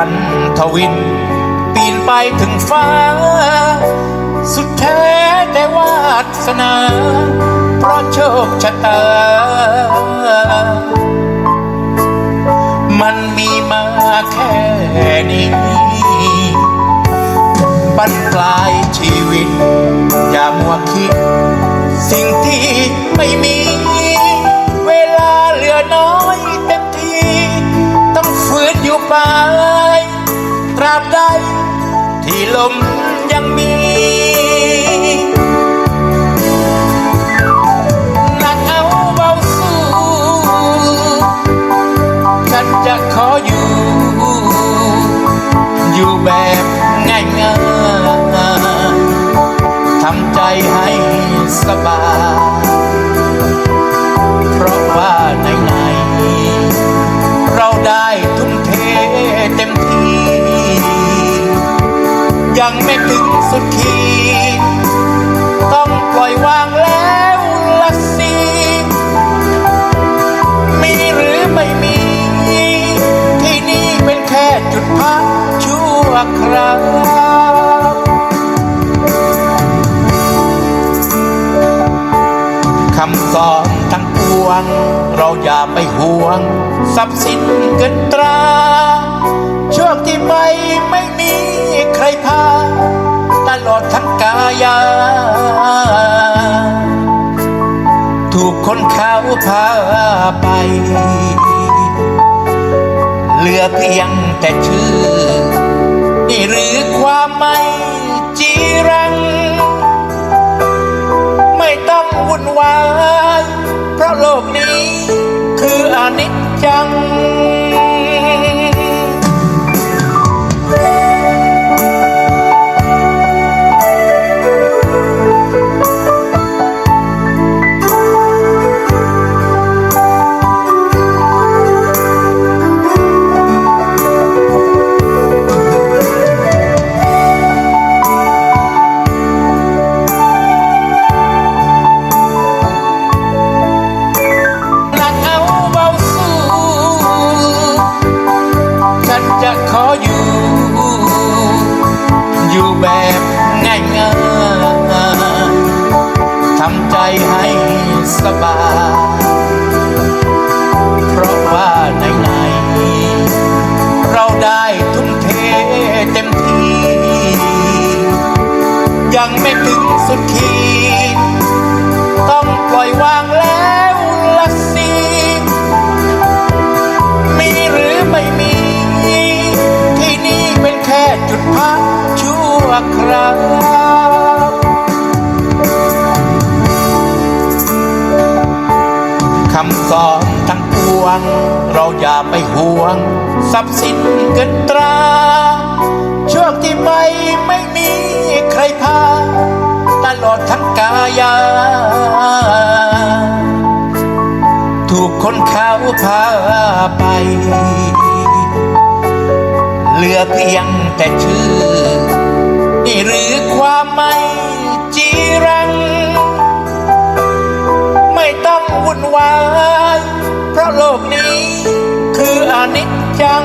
ันทวิตปีนไปถึงฟ้า สุดแท้แต่วาสนา เพราะโชคชะตา มันมีมาแค่นี้บันปลายชีวิต อย่ามัวคิด สิ่งที่ไม่มีเวลาเหลือน้อยเต็มที ต้องฝืนอยู่ไป ที่ แล้วละสิมีหรือไม่มี ที่นี่เป็นแค่จุดพักชั่วคราวคำสอนทั้งปวง เราอย่าไปห่วง ทรัพย์สินเกินตราช่วงที่ไปไม่มีใครพา ตลอดทั้งกายา พาไป เหลือเพียงแต่ชื่อ นี่หรือความไม่จีรัง ไม่ต้องวุ่นวาย เพราะโลกนี้คืออนิจจัง อยู่แบบง่ายง่ายๆทำใจให้สบาย เพราะว่าในในๆเราได้ทุ่มเทเต็มที่ ยังไม่ถึงสุดที คราวคำสอนทั้งปวง เราอย่าไปห่วง ทรัพย์สินเกินตราช่วงที่ไปไม่มีใครพาตลอดทั้งกายา ถูกคนเขาพาไป เหลือเพียงแต่ชื่อ นี่หรือความไม่จีรัง ไม่ต้องวุ่นวาย เพราะโลกนี้คืออนิจจัง